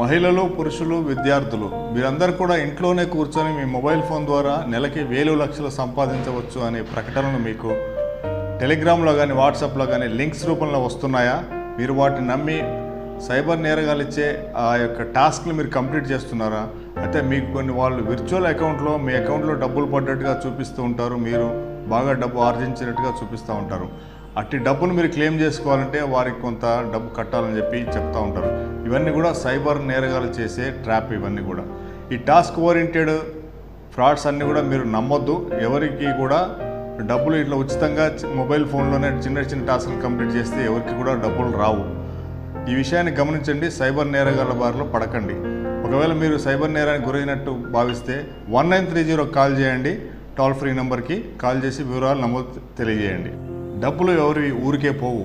మహిళలు పురుషులు విద్యార్థులు మీరందరూ కూడా ఇంట్లోనే కూర్చొని మీ మొబైల్ ఫోన్ ద్వారా నెలకి వేలు లక్షలు సంపాదించవచ్చు అనే ప్రకటనలు మీకు టెలిగ్రామ్లో కానీ వాట్సాప్లో కానీ లింక్స్ రూపంలో వస్తున్నాయా? మీరు వాటిని నమ్మి సైబర్ నేరగాలు ఇచ్చే ఆ యొక్క టాస్క్లు మీరు కంప్లీట్ చేస్తున్నారా? అయితే మీకు కొన్ని వాళ్ళు విర్చువల్ అకౌంట్లో మీ అకౌంట్లో డబ్బులు పడ్డట్టుగా చూపిస్తూ ఉంటారు. మీరు బాగా డబ్బు ఆర్జించినట్టుగా చూపిస్తూ ఉంటారు. అట్టి డబ్బును మీరు క్లెయిమ్ చేసుకోవాలంటే వారికి కొంత డబ్బు కట్టాలని చెప్పి చెప్తూ ఉంటారు. ఇవన్నీ కూడా సైబర్ నేరగాలు చేసే ట్రాప్ ఇవన్నీ కూడా. ఈ టాస్క్ ఓరియంటెడ్ ఫ్రాడ్స్ అన్నీ కూడా మీరు నమ్మొద్దు. ఎవరికి కూడా డబ్బులు ఇట్లా ఉచితంగా మొబైల్ ఫోన్లోనే చిన్న చిన్న టాస్క్లు కంప్లీట్ చేస్తే ఎవరికి కూడా డబ్బులు రావు. ఈ విషయాన్ని గమనించండి. సైబర్ నేరగాళ్ళ బారిలో పడకండి. ఒకవేళ మీరు సైబర్ నేరానికి గురైనట్టు భావిస్తే one nine three zero call చేయండి. టోల్ ఫ్రీ నెంబర్కి కాల్ చేసి వివరాలు నమోదు తెలియజేయండి. డబ్బులు ఎవరి ఊరికే పోవు.